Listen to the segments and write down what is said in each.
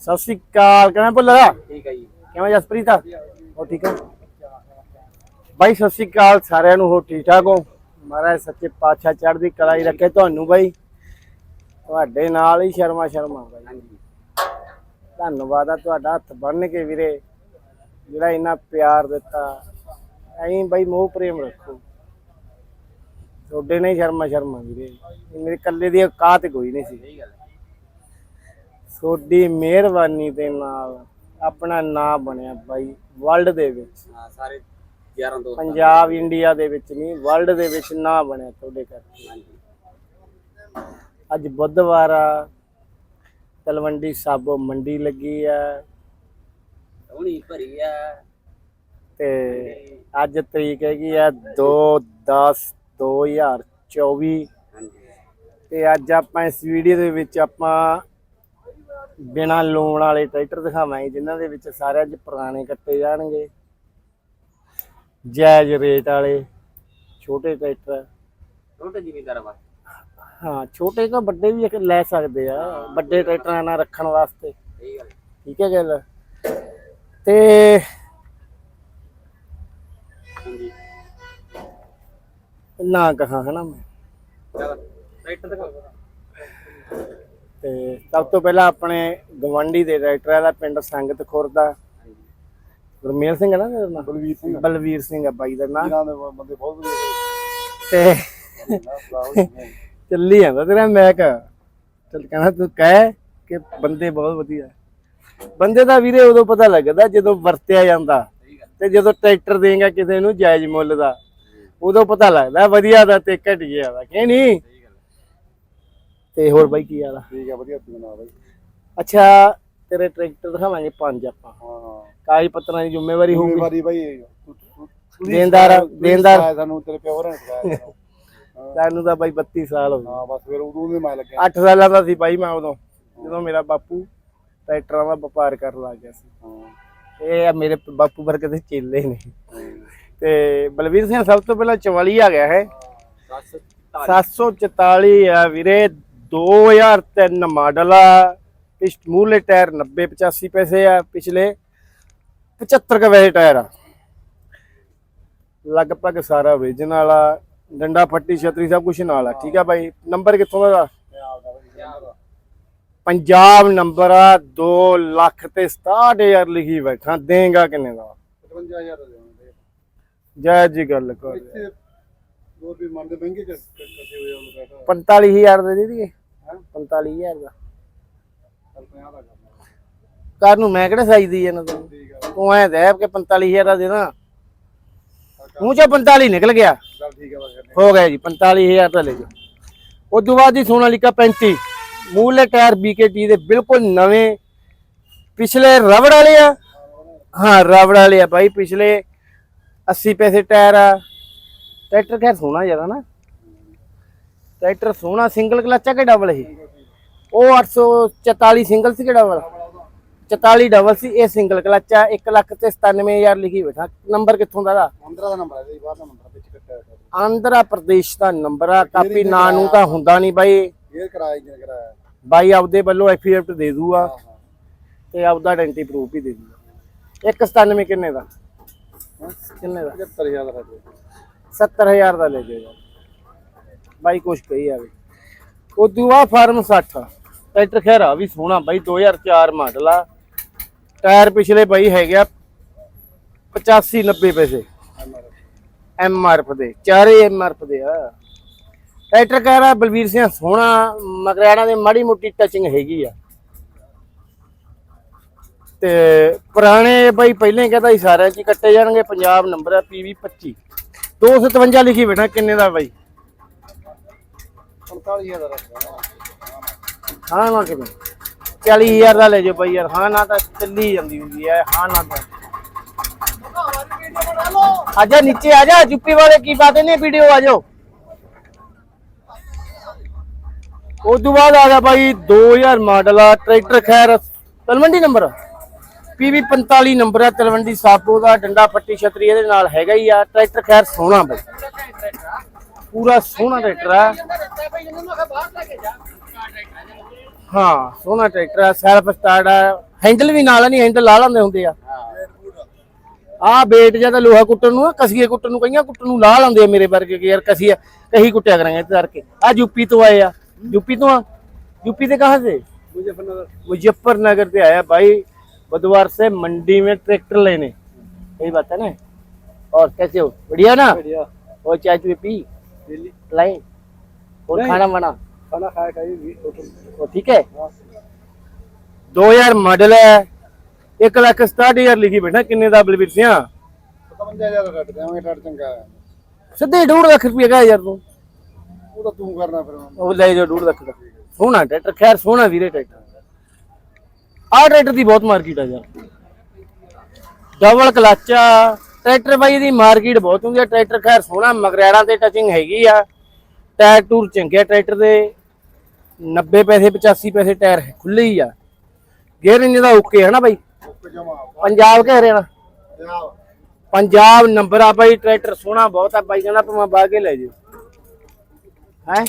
ਸਤਿ ਸ਼੍ਰੀ ਅਕਾਲ ਕਿਵੇਂ ਭੁੱਲਦਾ ਠੀਕ ਹੈ ਜੀ। ਕਿਵੇਂ ਜਸਪ੍ਰੀਤ? ਹੋ ਠੀਕ ਹੈ? ਬਾਈ ਸਤਿ ਸ਼੍ਰੀ ਅਕਾਲ ਸਾਰਿਆਂ ਨੂੰ ਹੋ ਠੀਕ ਠਾਕ ਹੋ? ਮਹਾਰਾਜ ਸੱਚੇ ਪਾਤਸ਼ਾਹ ਚੜ੍ਹਦੀ ਕਲਾ ਹੀ ਰੱਖੇ ਤੁਹਾਨੂੰ ਬਾਈ। ਤੁਹਾਡੇ ਨਾਲ ਹੀ ਸ਼ਰਮਾ ਸ਼ਰਮਾ ਬਾਈ। ਹਾਂਜੀ। ਧੰਨਵਾਦ ਆ ਤੁਹਾਡਾ ਹੱਥ ਬੰਨ ਕੇ ਵੀਰੇ ਜਿਹੜਾ ਇੰਨਾ ਪਿਆਰ ਦਿੱਤਾ। ਐਂ ਬਾਈ ਮੋਹ ਪ੍ਰੇਮ ਰੱਖੋ। ਤੁਹਾਡੇ ਨਹੀਂ ਸ਼ਰਮਾ ਸ਼ਰਮਾ ਵੀਰੇ। ਮੇਰੇ ਇਕੱਲੇ ਦੀ ਔਕਾਤ ਕੋਈ ਨਹੀਂ ਸੀ। ਸਹੀ ਗੱਲ ਤੁਹਾਡੀ ਮਿਹਰਬਾਨੀ ਦੇ ਨਾਲ ਆਪਣਾ ਨਾਮ ਬਣਿਆ ਬਾਈ ਵਰਲਡ ਦੇ ਵਿੱਚ। ਹਾਂ ਸਾਰੇ ਯਾਰਾਂ ਦੋਸਤ ਪੰਜਾਬ ਇੰਡੀਆ ਦੇ ਵਿੱਚ ਨਹੀਂ ਵਰਲਡ ਦੇ ਵਿੱਚ ਨਾਂ ਬਣਿਆ ਤੁਹਾਡੇ ਕਰਕੇ। ਹਾਂਜੀ। ਅੱਜ ਬੁੱਧਵਾਰ ਆ ਤਲਵੰਡੀ ਸਾਬੋ ਮੰਡੀ ਲੱਗੀ ਆ। ਸੋਹਣੀ ਭਰੀ ਆ। ਤੇ ਅੱਜ ਤਰੀਕ ਹੈਗੀ ਆ 2 10 2024 ਹਾਂਜੀ। ਤੇ ਅੱਜ ਆਪਾਂ ਇਸ ਵੀਡੀਓ ਦੇ ਵਿੱਚ ਆਪਾਂ ਬਿਨਾ ਲੋਨ ਵਾਲੇ ਟਰੈਕਟਰ ਦਿਖਾਵਾਂਗੇ ਜਿਨ੍ਹਾਂ ਦੇ ਵਿੱਚ ਸਾਰਿਆਂ 'ਚ ਪੁਰਾਣੇ ਕੱਟੇ ਜਾਣਗੇ। ਜਾਇਜ਼ ਰੇਟ ਵਾਲੇ ਛੋਟੇ ਟਰੈਕਟਰ। ਛੋਟੇ ਜ਼ਿਮੀਦਾਰ ਵਾ ਹਾਂ ਛੋਟੇ ਤੋਂ ਵੱਡੇ ਵੀ ਇੱਕ ਲੈ ਸਕਦੇ ਆ ਵੱਡੇ ਟਰੈਕਟਰਾਂ ਨਾਲ ਰੱਖਣ ਵਾਸਤੇ। ਠੀਕ ਹੈ ਗੱਲ? ਤੇ ਨਾ ਕਹਾ ਹਨਾ ਮੈਂ? ਚਲ ਟਰੈਕਟਰ ਦਿਖਾਓ। ਤੇ ਸਭ ਤੋਂ ਪਹਿਲਾਂ ਆਪਣੇ ਗਵੰਡੀ ਦੇ ਟਰੈਕਟਰ ਦਾ ਪਿੰਡ ਸੰਗਤ ਖੁਰਦਾ ਹਾਂਜੀ ਗੁਰਮੇਲ ਸਿੰਘ ਹੈ ਨਾ ਤੇਰਾ ਨਾਮ? ਬਲਵੀਰ ਸਿੰਘ ਬਲਵੀਰ ਸਿੰਘ ਆ ਬਾਈ ਦਾ ਨਾਮ। ਇਹਨਾਂ ਦੇ ਬੰਦੇ ਬਹੁਤ ਵਧੀਆ ਤੇ ਚੱਲੀ ਜਾਂਦਾ ਤੇਰਾ ਮੈਕ। ਚੱਲ ਕਹਿੰਦਾ ਤੂੰ ਕਹਿ ਕਿ ਬੰਦੇ ਬਹੁਤ ਵਧੀਆ। ਬੰਦੇ ਦਾ ਵੀਰੇ ਉਦੋਂ ਪਤਾ ਲੱਗਦਾ ਜਦੋਂ ਵਰਤਿਆ ਜਾਂਦਾ ਤੇ ਜਦੋਂ ਟਰੈਕਟਰ ਦੇਗਾ ਕਿਸੇ ਨੂੰ ਜਾਇਜ਼ ਮੁੱਲ ਦਾ। ਉਦੋਂ ਪਤਾ ਲੱਗਦਾ ਵਧੀਆ ਦਾ ਤੇ ਘਟੀਆ ਦਾ ਕਿ ਨਹੀਂ। ਤੇ ਹੋਰ ਬਾਈ ਕੀ ਹਾਲ ਆ? ਠੀਕ ਆ ਵਧੀਆ ਤੂੰ ਨਾ ਬਾਈ? ਅੱਛਾ ਤੇਰੇ ਟਰੈਕਟਰ ਦਿਖਾਵਾਂਗੇ ਪੰਜ ਆਪਾਂ। ਹਾਂ ਕਾਗਜ਼ ਪੱਤਰਾਂ ਦੀ ਜ਼ਿੰਮੇਵਾਰੀ ਹੋਊਗੀ। ਜ਼ਿੰਮੇਵਾਰੀ ਬਾਈ ਦੇਣਦਾਰ। ਸਿਖਾਇਆ ਸਾਨੂੰ ਤੇਰੇ ਪਿਓ ਨੇ ਸਿਖਾਇਆ ਸਾਨੂੰ। ਤਾਂ ਬਾਈ 32 ਸਾਲ ਹੋ ਗਏ। ਹਾਂ ਬਸ ਫਿਰ ਉਦੋਂ ਦੇ ਮੈਂ ਲੱਗਿਆ। 8 ਸਾਲਾਂ ਦਾ ਸੀ ਬਾਈ ਮੈਂ ਉਦੋਂ। ਜਦੋਂ ਮੇਰਾ ਬਾਪੂ ਟਰੈਕਟਰਾਂ ਦਾ ਵਪਾਰ ਕਰਨ ਲੱਗ ਗਿਆ ਸੀ। ਹਾਂ। ਇਹ ਆ ਮੇਰੇ ਬਾਪੂ ਵਰਗੇ ਦੇ ਚੇਲੇ ਨੇ। ਤੇ ਬਲਵੀਰ ਸਿੰਘ ਸਭ ਤੋਂ ਪਹਿਲਾਂ 44 ਆ ਗਿਆ ਹੈ। ਦਸ 744 ਆ ਵੀਰੇ। 2003 ਮਾਡਲ ਆ। ਇਸ ਮੂਲੇ ਟਾਇਰ 90 85 ਪੈਸੇ ਆ ਪਿਛਲੇ। 75 ਕੁ ਵੈਸੇ ਟਾਇਰ ਆ। ਲਗਭਗ ਸਾਰਾ original ਆ। ਡੰਡਾ ਫੱਟੀ ਛਤਰੀ ਸਭ ਕੁਝ ਨਾਲ ਆ। ਠੀਕ ਆ ਬਾਈ? ਨੰਬਰ ਕਿੱਥੋਂ ਦਾ? ਪੰਜਾਬ ਨੰਬਰ ਆ। 2 ਲੱਖ ਤੇ 67000 ਲਿਖੀ ਬੈਠਾ। ਦੇਗਾ ਕਿੰਨੇ ਦਾ? 55000 ਦਾ ਦੇਵਾਂਗੇ। ਜੈ ਜੀ ਗੱਲ ਕਰ ਦੋ ਵੀ ਮੰਨਦੇ ਮਹਿੰਗੇ ਚ ਕ- ਕੱਟੇ ਹੋਏ ਉਹਨੂੰ ਬੈਠਾ 45000 ਦੇ ਦੇ ਦੀਏ? 45000 ਦਾ ਚੱਲ 50 ਦਾ। ਕਰਨਾ ਕਾਰ ਨੂੰ ਮੈਂ ਕਿਹੜਾ ਸਾਈਜ਼ ਦੀ ਇਹਨਾਂ ਤੈਨੂੰ ਤੂੰ ਐ ਦੇ ਕਿ 45000 ਦਾ ਦੇਣਾ। ਮੂੰਹ ਚੋਂ 45 ਨਿਕਲ ਗਿਆ। ਚੱਲ ਠੀਕ ਹੋ ਗਿਆ ਜੀ 45000 ਦਾ ਲੈ ਜਾਓ ਉਸ ਤੋਂ ਬਾਅਦ ਦੀ ਸੋਨਾਲੀਕਾ 35 ਮੂਲੇ ਟਾਇਰ BKT ਦੇ, ਬਿਲਕੁਲ ਨਵੇਂ। ਪਿਛਲੇ ਰਬੜ ਵਾਲੇ ਆ। ਹਾਂ, ਰਬੜ ਵਾਲੇ ਆ ਭਾਈ ਪਿਛਲੇ 80 ਪੈਸੇ ਟਾਇਰ ਆ। ਟਰੈਕਟਰ ਖੈਰ ਸੋਨਾ ਜ਼ਿਆਦਾ ਨਾ। ਟਰੈਕਟਰ ਸੋਹਣਾ ਸਿੰਗਲ ਕਲਚ ਆ ਕਿ ਡਬਲ ਸੀ ਉਹ 844 ਸਿੰਗਲ ਸੀ ਕਿ ਡਬਲ 44 ਡਬਲ ਸੀ ਇਹ ਸਿੰਗਲ ਕਲਚ ਆ 1 ਲੱਖ ਤੇ 97000 ਲਿਖੀ ਬੈਠਾ। ਨੰਬਰ ਕਿੱਥੋਂ ਦਾ ਦਾ 15 ਦਾ ਨੰਬਰ ਹੈ ਜੀ ਬਾਹਰ ਦਾ ਨੰਬਰ ਵਿੱਚ ਕੱਟਿਆ ਆਂਧਰਾ ਪ੍ਰਦੇਸ਼ ਦਾ ਨੰਬਰ ਆ ਕਾਪੀ ਨਾਂ ਨੂੰ ਤਾਂ ਹੁੰਦਾ ਨਹੀਂ ਬਾਈ। ਇਹ ਕਰਾਇਆ ਇੰਜਨ ਕਰਾਇਆ। ਬਾਈ ਆਪਦੇ ਵੱਲੋਂ ਐਫੀਡੇਵਿਟ ਦੇ ਦੂਗਾ ਹਾਂ ਹਾਂ। ਤੇ ਆਪਦਾ ਆਇਡੈਂਟੀ ਪ੍ਰੂਫ ਵੀ ਦੇ ਦੂਗਾ। 197 ਕਿੰਨੇ ਦਾ? ਕਿੰਨੇ ਦਾ? 75000 ਦਾ ਹੈ 70000 ਦਾ ਲੈ ਜਾਏਗਾ। ਬਾਈ ਕੁਛ ਕਹੀ ਆਵੇ ਉਦੋਂ ਬਾਅਦ ਫਾਰਮ 60 ਟਰੈਕਟਰ ਖੈਰ ਆ ਵੀ ਸੋਹਣਾ ਬਾਈ 2004 ਮਾਡਲ ਆ। ਟਾਇਰ ਪਿਛਲੇ ਬਾਈ ਹੈਗੇ ਆ 85 90 ਪੈਸੇ। ਐਮ ਐਮਆਰਐਫ ਦੇ, ਚਾਰੇ ਐਮ ਐਮਆਰਐਫ ਦੇ ਆ। ਟਰੈਕਟਰ ਕਹਿ ਰਿਹਾ ਬਲਵੀਰ ਸਿੰਘ ਸੋਹਣਾ ਮਕਰਾਣਾ ਦੇ ਮਾੜੀ ਮੋਟੀ ਟਚਿੰਗ ਹੈਗੀ ਆ। ਤੇ ਪੁਰਾਣੇ ਬਾਈ ਪਹਿਲਾਂ ਹੀ ਕਹਿੰਦਾ ਸੀ ਸਾਰਿਆਂ ਚ, ਕੱਟੇ ਜਾਣਗੇ, ਪੰਜਾਬ ਨੰਬਰ ਆ ਪੀਵੀ 25 257 ਲਿਖੀ ਬੈਠਾ, ਕਿੰਨੇ ਦਾ ਬਾਈ? 45000 ਦਾ ਹਾਂ, ਨਾ ਕਿਵੇਂ 40000 ਦਾ ਲੈ ਜਾਓ ਬਾਈ ਯਾਰ। ਹਾਂ, ਨਾ ਤਾਂ ਚੱਲੀ ਜਾਂਦੀ ਹੁੰਦੀ ਹੈ ਹਾਂ, ਨਾ ਤਾਂ। ਆਜਾ ਨੀਚੇ ਆਜਾ ਯੂਪੀ ਵਾਲੇ ਕੀ ਬਾਤ ਨੇ ਵੀਡੀਓ, ਆ ਜਾਓ। ਉਸ ਤੋਂ ਬਾਅਦ ਆ ਗਿਆ ਬਾਈ 2000 ਮਾਡਲ ਆ, ਟਰੈਕਟਰ ਖੈਰ। ਤਲਵੰਡੀ ਨੰਬਰ। ਪੀਵੀ 45 ਨੰਬਰ ਆ, ਤਲਵੰਡੀ ਸਾਬੋ ਦਾ ਡੰਡਾ ਪੱਟੀ ਛਤਰੀ ਇਹਦੇ ਨਾਲ ਹੈਗਾ ਹੀ ਆ। ਟਰੈਕਟਰ ਖੈਰ ਸੋਹਣਾ ਬਾਈ। ਪੂਰਾ ਸੋਹਣਾ ਟਰੈਕਟਰ ਆ ਹਾਂ ਸੋਹਣਾ ਟਰੈਕਟਰ ਆ ਸੈਲਫ ਸਟਾਰਟ ਆ ਹੈਂਡਲ ਵੀ ਨਾਲ ਨਹੀਂ ਹੈਂਡਲ ਲਾ ਲੈਂਦੇ ਹੁੰਦੇ ਆ ਆ ਬੇਟ ਜਾਂ ਤਾਂ ਲੋਹਾ ਕੁੱਟਣ ਨੂੰ ਆ ਕਸੀਏ ਕੁੱਟਣ ਨੂੰ ਕਈਆਂ ਕੁੱਟਣ ਨੂੰ ਲਾ ਲੈਂਦੇ ਆ ਮੇਰੇ ਵਰਗੇ ਕਿ ਯਾਰ ਕਸੀਆ ਕਹੀ ਕੁੱਟਿਆ ਕਰਾਂਗੇ ਇਸ ਕਰਕੇ ਆ ਯੂਪੀ ਤੋਂ ਆਏ ਆ यूपी तो यूपी से कहाँ से मुजफ्फरनगर मुजफ्फरनगर से आया भाई बुधवार से मंडी में ट्रैक्टर लेने यही बात है ना और कैसे हो बढ़िया ना बढ़िया और चाय चुए पी दिल्ली लाई और नहीं। खाना वाना खाना खाया खाई भी होटल वो ठीक है हाँ। 2000 मॉडल है एक लाख सताहठ हजार लिखी बैठा किन्ने ਦਾ ਬਲਵੀਰ ਸਿੰਘ पचवंजा हजार ਕੱਟ ਦੇਵਾਂਗੇ ਟੱਟ ਚੰਗਾ ਹੈ ਸਿੱਧੇ 2.5 ਲੱਖ ਰੁਪਏ ਕਾ ਯਾਰ ਤੂੰ ਉਹ ਤਾਂ ਤੂੰ ਕਰਨਾ ਫਿਰ ਉਹ ਲੈ ਜਾ 2.5 ਲੱਖ ਦਾ ਸੋਹਣਾ ਟਰੈਕਟਰ ਖੈਰ ਸੋਹਣਾ ਵੀਰੇ ਟਰੈਕਟਰ ਆਹ ਟਰੈਕਟਰ ਦੀ ਬਹੁਤ ਮਾਰਕੀਟ ਆ ਯਾਰ ਡਬਲ ਕਲੱਚ ਆ ਟਰੈਕਟਰ ਬਾਈ ਦੀ ਮਾਰਕੀਟ ਬਹੁਤ ਹੁੰਦੀ ਆ, ਟਰੈਕਟਰ ਖੈਰ ਸੋਹਣਾ ਮਗਰੈੜਾਂ ਤੇ ਟਚਿੰਗ ਹੈਗੀ ਆ। ਟਾਇਰ ਟੂਰ ਚੰਗੇ ਆ ਟਰੈਕਟਰ ਦੇ। 90 ਪੈਸੇ 85 ਪੈਸੇ ਟਾਇਰ ਖੁੱਲੇ ਹੀ ਆ। ਗੇਅਰ ਇੰਜਨ ਦਾ ਓਕੇ ਹੈ ਨਾ ਬਾਈ? ਪੰਜਾਬ ਕਹਿ ਰਿਹਾ ਨਾ ਪੰਜਾਬ ਨੰਬਰ ਆ ਬਾਈ, ਟਰੈਕਟਰ ਸੋਹਣਾ ਬਹੁਤ ਆ। ਬਾਈ ਕਹਿੰਦਾ ਭਾਵੇਂ ਬਾਹ ਕੇ ਲੈ ਜਿਓ। ਹੈ?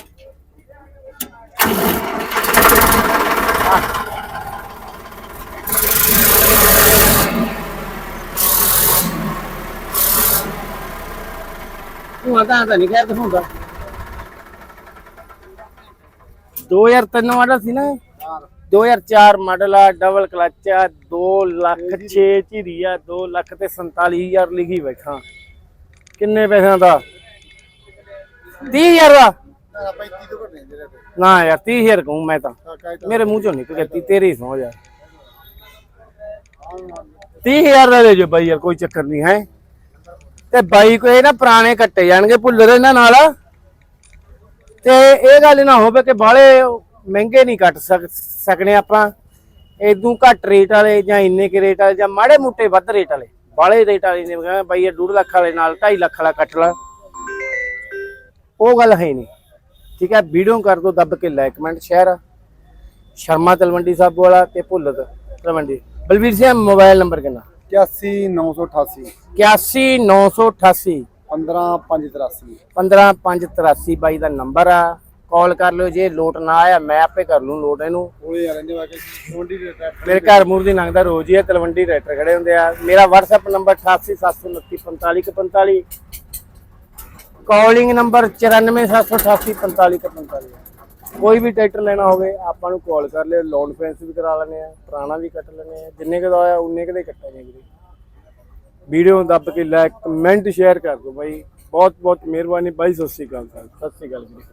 ਤੂੰ ਆਦਾ ਤਾਂ ਨਹੀਂ ਕਹਿ ਦਿਖਾਉਂਦਾ। 2003 ਮਾਡਲ ਸੀ ਨਾ ਇਹ? 2004 ਮਾਡਲ ਆ ਡਬਲ ਕਲਚ ਆ 2 ਲੱਖ 6 ਝੀਰੀ ਆ 2 ਲੱਖ ਤੇ 47000 ਲਿਖੀ ਬੈਠਾ। ਕਿੰਨੇ ਪੈਸਿਆਂ ਦਾ? 30000 ਦਾ? ਨਾ 35 ਤੋਂ ਘੱਟ ਨਹੀਂ ਜਿਹੜੇ ਤੇ ਨਾ ਯਾਰ 30000 ਕਹੂੰ ਮੈਂ ਤਾਂ। ਮੇਰੇ ਮੂੰਹ ਚੋਂ ਨਿਕਲ ਗਿਆ ਤੀ ਤੇਰੀ ਸੌ ਯਾਰ 30000 ਦਾ ਲੈ ਜੋ ਬਾਈ ਯਾਰ ਕੋਈ ਚੱਕਰ ਨਹੀਂ ਹੈ? ਤੇ ਬਾਈ ਕੋਈ ਨਾ ਪੁਰਾਣੇ ਕੱਟੇ ਜਾਣਗੇ ਭੁੱਲਰ ਇਹਨਾਂ ਨਾਲ। ਤੇ ਇਹ ਗੱਲ ਨਾ ਹੋਵੇ ਕਿ ਬਾਹਲੇ ਮਹਿੰਗੇ ਨਹੀਂ ਕੱਟ ਸਕ- ਸਕਣੇ ਆਪਾਂ। ਇਦੋਂ ਘੱਟ ਰੇਟ ਵਾਲੇ ਜਾਂ ਇੰਨੇ ਕਿ ਰੇਟ ਵਾਲੇ ਜਾਂ ਮਾੜੇ ਮੋਟੇ ਵੱਧ ਰੇਟ ਵਾਲੇ। ਬਾਹਲੇ ਰੇਟ ਵਾਲੇ ਨੇ ਕਹਿੰਦਾ ਬਾਈ ਇਹ 2 ਲੱਖ ਵਾਲੇ ਨਾਲ 2.5 ਲੱਖ ਵਾਲਾ ਕੱਟ ਲਾ। ਉਹ ਗੱਲ ਹੈ ਨਹੀਂ। ਠੀਕ ਹੈ, ਵੀਡੀਓ ਕਰ ਦੋ, ਦੱਬ ਕੇ like comment share Sharma Talwandi Sahib ਵਾਲਾ ਤੇ ਭੁੱਲਤ ਤਲਵੰਡੀ। ਬਲਵੀਰ ਸਿੰਘ, ਮੋਬਾਈਲ ਨੰਬਰ ਕਿੰਨਾ? 81988 81988 15583 15583 ਬਾਈ ਦਾ ਨੰਬਰ ਆ। ਕਾਲ ਕਰ ਲਿਓ ਜੇ ਲੋਟ ਨਾ ਆਇਆ ਮੈਂ ਆਪੇ ਕਰ ਲੂੰ ਲੋਟ ਇਹਨੂੰ। ਉਹ ਯਾਰ ਇਹਦੇ ਵਾਕੇ 20 ਦੇ ਟਰੈਕਟਰ ਮੇਰੇ ਘਰ ਮੂਰ ਦੀ ਲੰਘਦਾ ਰੋਜ਼ ਹੀ ਆ ਤਲਵੰਡੀ ਰੈਟਰ ਖੜੇ ਹੁੰਦੇ ਆ। ਮੇਰਾ WhatsApp ਨੰਬਰ 8879455145 ਕਾਲਿੰਗ ਨੰਬਰ 9478844545 ਕੋਈ ਵੀ ਟਰੈਕਟਰ ਲੈਣਾ ਹੋਵੇ, ਆਪਾਂ ਨੂੰ ਕਾਲ ਕਰ ਲਿਓ ਲੋਨ ਫੈਂਸ ਵੀ ਕਰਾ ਲੈਣੇ ਆ ਪੁਰਾਣਾ ਵੀ ਕੱਟ ਲੈਣੇ ਆ ਜਿੰਨੇ ਕੁ ਆਇਆ ਉਨੇ ਕਦੇ ਦੇ ਕੱਟਾਂਗੇ ਵੀਰੇ। ਵੀਡੀਓ ਦੱਬ ਕੇ ਲਾਈਕ ਕਮੈਂਟ ਸ਼ੇਅਰ ਕਰ ਦਿਓ ਬਾਈ। ਬਹੁਤ ਬਹੁਤ ਮਿਹਰਬਾਨੀ ਬਾਈ, ਸਤਿ ਸ਼੍ਰੀ ਅਕਾਲ ਸਤਿ ਸ਼੍ਰੀ ਅਕਾਲ ਵੀਰੇ